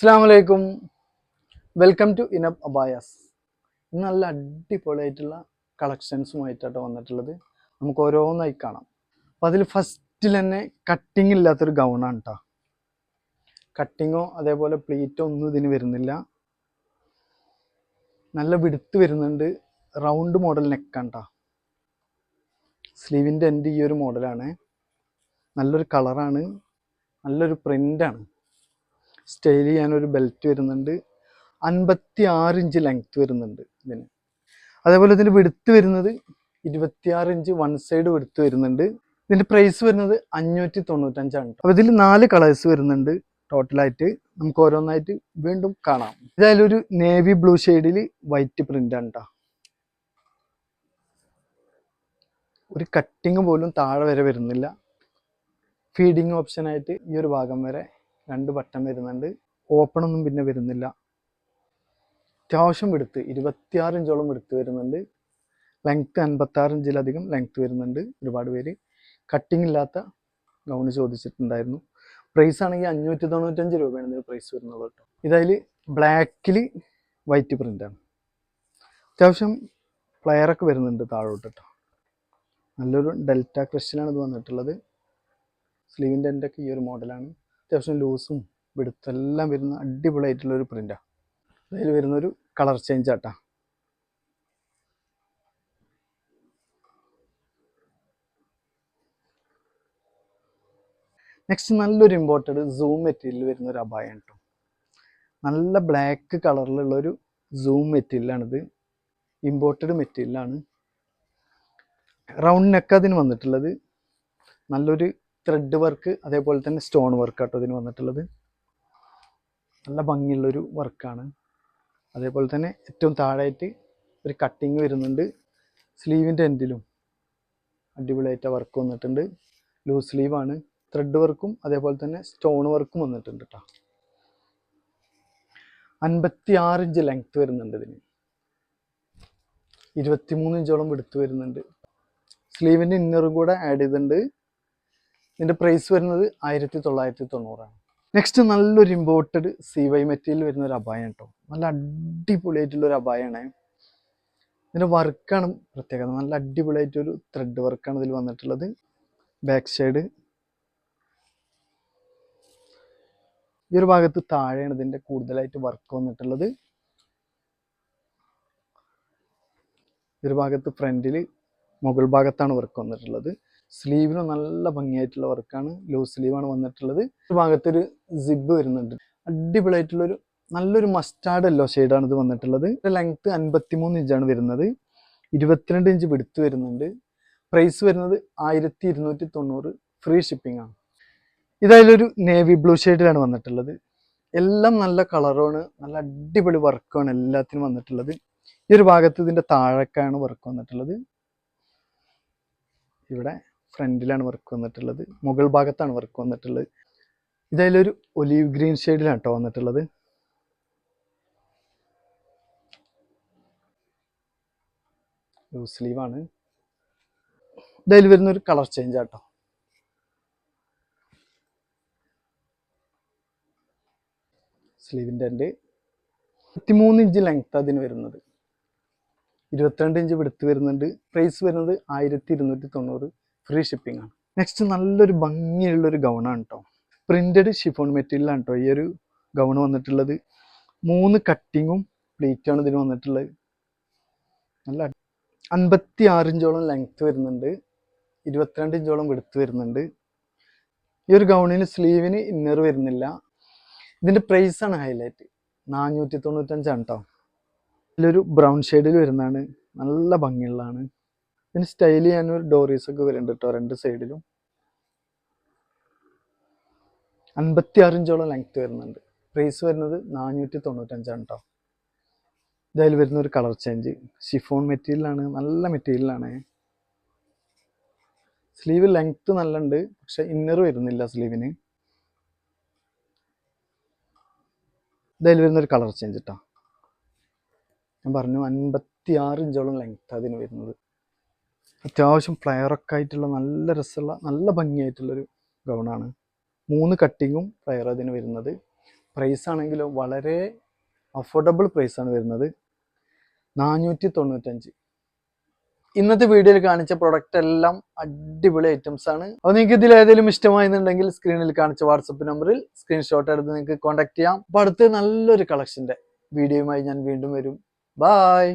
അസ്സാം വലൈക്കും welcome to ഇനബ് abayas ഇന്ന് നല്ല അടിപൊളിയായിട്ടുള്ള കളക്ഷൻസുമായിട്ടാണ് വന്നിട്ടുള്ളത്. നമുക്ക് ഓരോന്നായി കാണാം. അപ്പം അതിൽ ഫസ്റ്റിൽ തന്നെ കട്ടിങ് ഇല്ലാത്തൊരു ഗൗണാണ് കേട്ടോ കട്ടിങ്ങോ അതേപോലെ പ്ലീറ്റോ ഒന്നും ഇതിന് വരുന്നില്ല. നല്ല വിടുത്ത് വരുന്നുണ്ട്. റൗണ്ട് മോഡൽ നെക്കാണ് കേട്ടോ സ്ലീവിന്റെ എന്റെ ഈ ഒരു മോഡലാണ് നല്ലൊരു കളറാണ് നല്ലൊരു പ്രിന്റാണ് സ്റ്റൈൽ ചെയ്യാനൊരു ബെൽറ്റ് വരുന്നുണ്ട്. അൻപത്തി ആറ് ഇഞ്ച് ലെങ്ത് വരുന്നുണ്ട് ഇതിന്. അതേപോലെ ഇതിന്റെ വിടുത്ത് വരുന്നത് ഇരുപത്തിയാറ് ഇഞ്ച് വൺ സൈഡ് വിടുത്ത് വരുന്നുണ്ട്. ഇതിന്റെ പ്രൈസ് വരുന്നത് അഞ്ഞൂറ്റി തൊണ്ണൂറ്റഞ്ചാണ് അപ്പോൾ ഇതിൽ നാല് കളേഴ്സ് വരുന്നുണ്ട് ടോട്ടലായിട്ട് നമുക്ക് ഓരോന്നായിട്ട് വീണ്ടും കാണാം. ഇതായാലും ഒരു നേവി ബ്ലൂ ഷെയ്ഡിൽ വൈറ്റ് പ്രിന്റ് ആണ് കേട്ടോ ഒരു കട്ടിങ് പോലും താഴെ വരെ വരുന്നില്ല. ഫീഡിങ് ഓപ്ഷനായിട്ട് ഈ ഒരു ഭാഗം വരെ രണ്ട് ബട്ടൺ വരുന്നുണ്ട്. ഓപ്പൺ ഒന്നും പിന്നെ വരുന്നില്ല. അത്യാവശ്യം എടുത്ത് ഇരുപത്തിയാറ് ഇഞ്ചോളം എടുത്ത് വരുന്നുണ്ട്. ലെങ്ത്ത് അൻപത്താറ് ഇഞ്ചിലധികം ലെങ്ത്ത് വരുന്നുണ്ട് ഒരുപാട് പേര്. കട്ടിംഗ് ഇല്ലാത്ത ഗൗണ് ചോദിച്ചിട്ടുണ്ടായിരുന്നു. പ്രൈസ് ആണെങ്കിൽ അഞ്ഞൂറ്റി തൊണ്ണൂറ്റഞ്ച് രൂപയാണ് ഇതിന് പ്രൈസ് വരുന്നത് കേട്ടോ. ഇതതിൽ ബ്ലാക്കിൽ വൈറ്റ് പ്രിന്റാണ് അത്യാവശ്യം പ്ലെയറൊക്കെ വരുന്നുണ്ട് താഴോട്ട് കേട്ടോ. നല്ലൊരു ഡെൽറ്റ ക്രഷിലാണ് ഇത് വന്നിട്ടുള്ളത്. സ്ലീവിന്റെ എന്റെ ഒക്കെ ഈ ഒരു മോഡലാണ് അത്യാവശ്യം ലൂസും വെടുത്തും എല്ലാം വരുന്ന അടിപൊളിയായിട്ടുള്ള ഒരു പ്രിന്റാണ് അതിൽ വരുന്നൊരു കളർ ചേഞ്ച് ആട്ടാ. നെക്സ്റ്റ് നല്ലൊരു ഇമ്പോർട്ടഡ് സൂം മെറ്റീരിയൽ വരുന്ന ഒരു അബായാണ് കേട്ടോ നല്ല ബ്ലാക്ക് കളറിലുള്ള ഒരു സൂം മെറ്റീരിയലാണിത് ഇമ്പോർട്ടഡ് മെറ്റീരിയലാണ് റൗണ്ട് നെക്ക് അതിന് വന്നിട്ടുള്ളത്. നല്ലൊരു ത്രെഡ് വർക്ക് അതേപോലെ തന്നെ സ്റ്റോൺ വർക്ക് ആട്ടോ ഇതിന് വന്നിട്ടുള്ളത്. നല്ല ഭംഗിയുള്ളൊരു വർക്കാണ് അതേപോലെ തന്നെ ഏറ്റവും താഴെയായിട്ട് ഒരു കട്ടിങ് വരുന്നുണ്ട്. സ്ലീവിന്റെ എൻഡിലും അടിപൊളിയായിട്ട് വർക്ക് വന്നിട്ടുണ്ട്. ലൂസ് സ്ലീവാണ് ത്രെഡ് വർക്കും അതേപോലെ തന്നെ സ്റ്റോൺ വർക്കും വന്നിട്ടുണ്ട് കേട്ടോ അൻപത്തി ആറ് ഇഞ്ച് ലെങ്ത് വരുന്നുണ്ട് ഇതിന്. ഇരുപത്തിമൂന്ന് ഇഞ്ചോളം എടുത്ത് വരുന്നുണ്ട്. സ്ലീവിന്റെ ഇന്നറും കൂടെ ആഡ് ചെയ്തിട്ടുണ്ട്. ഇതിന്റെ പ്രൈസ് വരുന്നത് ആയിരത്തി തൊള്ളായിരത്തി തൊണ്ണൂറാണ് നെക്സ്റ്റ് നല്ലൊരു ഇമ്പോർട്ടഡ് സി വൈ മെറ്റീരിയൽ വരുന്ന ഒരു അപായം കേട്ടോ നല്ല അടിപൊളിയായിട്ടുള്ള ഒരു അപായമാണ് ഇതിന്റെ വർക്കാണ് പ്രത്യേകത. നല്ല അടിപൊളിയായിട്ടൊരു ത്രെഡ് വർക്കാണ് ഇതിൽ വന്നിട്ടുള്ളത്. ബാക്ക് സൈഡ് ഈ ഒരു ഭാഗത്ത് താഴെയാണ് ഇതിന്റെ കൂടുതലായിട്ട് വർക്ക് വന്നിട്ടുള്ളത്. ഈ ഒരു ഭാഗത്ത് ഫ്രണ്ടിൽ മുകൾ ഭാഗത്താണ് വർക്ക് വന്നിട്ടുള്ളത്. സ്ലീവിന് നല്ല ഭംഗിയായിട്ടുള്ള വർക്കാണ്. ലൂസ് സ്ലീവാണ് വന്നിട്ടുള്ളത്. ഒരു ഭാഗത്തൊരു സിബ് വരുന്നുണ്ട്. അടിപൊളിയായിട്ടുള്ളൊരു നല്ലൊരു മസ്റ്റാർഡ് എല്ലോ ഷെയ്ഡാണ് ഇത് വന്നിട്ടുള്ളത്. ലെങ്ത്ത് അൻപത്തിമൂന്ന് ഇഞ്ചാണ് വരുന്നത്. ഇരുപത്തിരണ്ട് ഇഞ്ച് വിടുത്ത് വരുന്നുണ്ട്. പ്രൈസ് വരുന്നത് ആയിരത്തി ഇരുന്നൂറ്റി തൊണ്ണൂറ് ഫ്രീ ഷിപ്പിംഗ് ആണ് ഇതായാലൊരു നേവി ബ്ലൂ ഷെയ്ഡിലാണ് വന്നിട്ടുള്ളത്. എല്ലാം നല്ല കളറാണ് നല്ല അടിപൊളി വർക്കാണ് എല്ലാത്തിനും വന്നിട്ടുള്ളത്. ഈ ഒരു ഭാഗത്ത് ഇതിന്റെ താഴേക്കാണ് വർക്ക് വന്നിട്ടുള്ളത്. ഇവിടെ ഫ്രണ്ടിലാണ് വർക്ക് വന്നിട്ടുള്ളത്. മുകൾ ഭാഗത്താണ് വർക്ക് വന്നിട്ടുള്ളത്. ഇതതിലൊരു ഒലീവ് ഗ്രീൻ ഷെയ്ഡിലാണ് കേട്ടോ വന്നിട്ടുള്ളത്. ലൂസ് സ്ലീവാണ് ഇതിൽ വരുന്നൊരു കളർ ചേഞ്ച് ആട്ടോ സ്ലീവിന്റെ എന്റെ ഇരുപത്തിമൂന്ന് ഇഞ്ച് ലെങ്ത് അതിന് വരുന്നത്. ഇരുപത്തിരണ്ട് ഇഞ്ച് വിടുത്ത് വരുന്നുണ്ട്. പ്രൈസ് വരുന്നത് ആയിരത്തി ഇരുന്നൂറ്റി തൊണ്ണൂറ്. ഫ്രീ ഷിപ്പിംഗ് ആണ്. നെക്സ്റ്റ് നല്ലൊരു ഭംഗിയുള്ള ഒരു ഗൗണാണ് കേട്ടോ പ്രിന്റഡ് ഷിഫോൺ മെറ്റീരിയലാണ് കേട്ടോ ഈ ഒരു ഗൗൺ വന്നിട്ടുള്ളത്. മൂന്ന് കട്ടിങ്ങും പ്ലീറ്റാണ് ഇതിന് വന്നിട്ടുള്ളത്. നല്ല അൻപത്തി ആറിഞ്ചോളം ലെങ്ത് വരുന്നുണ്ട്. ഇരുപത്തിരണ്ട് ഇഞ്ചോളം വെടുത്ത് വരുന്നുണ്ട്. ഈ ഒരു ഗൗണിന് സ്ലീവിന് ഇന്നർ വരുന്നില്ല. ഇതിന്റെ ആണ് ഹൈലൈറ്റ് നാനൂറ്റി തൊണ്ണൂറ്റഞ്ചാണ് കേട്ടോ ഇതിലൊരു ബ്രൗൺ ഷെയ്ഡിൽ വരുന്നതാണ്. നല്ല ഭംഗിയുള്ളതാണ്. ഇതിന് സ്റ്റൈൽ ചെയ്യാൻ ഒരു ഡോറീസ് ഒക്കെ വരുന്നുണ്ട് കേട്ടോ രണ്ട് സൈഡിലും അൻപത്തി ആറിഞ്ചോളം ലെങ്ത് വരുന്നുണ്ട്. പ്രൈസ് വരുന്നത് നാനൂറ്റി തൊണ്ണൂറ്റഞ്ചാണ് കേട്ടോ ഇതായാൽ വരുന്ന ഒരു കളർ ചേഞ്ച് ഷിഫോൺ മെറ്റീരിയലാണ് നല്ല മെറ്റീരിയലാണ് സ്ലീവ് ലെങ്ത് നല്ല ഉണ്ട് പക്ഷെ ഇന്നർ വരുന്നില്ല സ്ലീവിന് ഇതായാലും വരുന്ന ഒരു കളർ ചേഞ്ച് കേട്ടോ ഞാൻ പറഞ്ഞു അൻപത്തി ആറ് ഇഞ്ചോളം ലെങ്ത് അതിന് വരുന്നത്. അത്യാവശ്യം ഫ്ലയറൊക്കെ ആയിട്ടുള്ള നല്ല രസമുള്ള നല്ല ഭംഗിയായിട്ടുള്ളൊരു ഗൗണാണ് മൂന്ന് കട്ടിങ്ങും ഫ്ലയർ അതിന് വരുന്നത്. പ്രൈസ് ആണെങ്കിലും വളരെ അഫോർഡബിൾ പ്രൈസാണ് വരുന്നത്. നാനൂറ്റി തൊണ്ണൂറ്റഞ്ച് ഇന്നത്തെ വീഡിയോയിൽ കാണിച്ച പ്രൊഡക്റ്റ് എല്ലാം അടിപൊളി ഐറ്റംസ് ആണ്. അപ്പോൾ നിങ്ങൾക്ക് ഇതിൽ ഏതെങ്കിലും ഇഷ്ടമായിരുന്നുണ്ടെങ്കിൽ സ്ക്രീനിൽ കാണിച്ച വാട്സപ്പ് നമ്പറിൽ സ്ക്രീൻഷോട്ട് എടുത്ത് നിങ്ങൾക്ക് കോൺടാക്ട് ചെയ്യാം. അപ്പോൾ അടുത്ത് നല്ലൊരു കളക്ഷന്റെ വീഡിയോയുമായി ഞാൻ വീണ്ടും വരും. ബായ്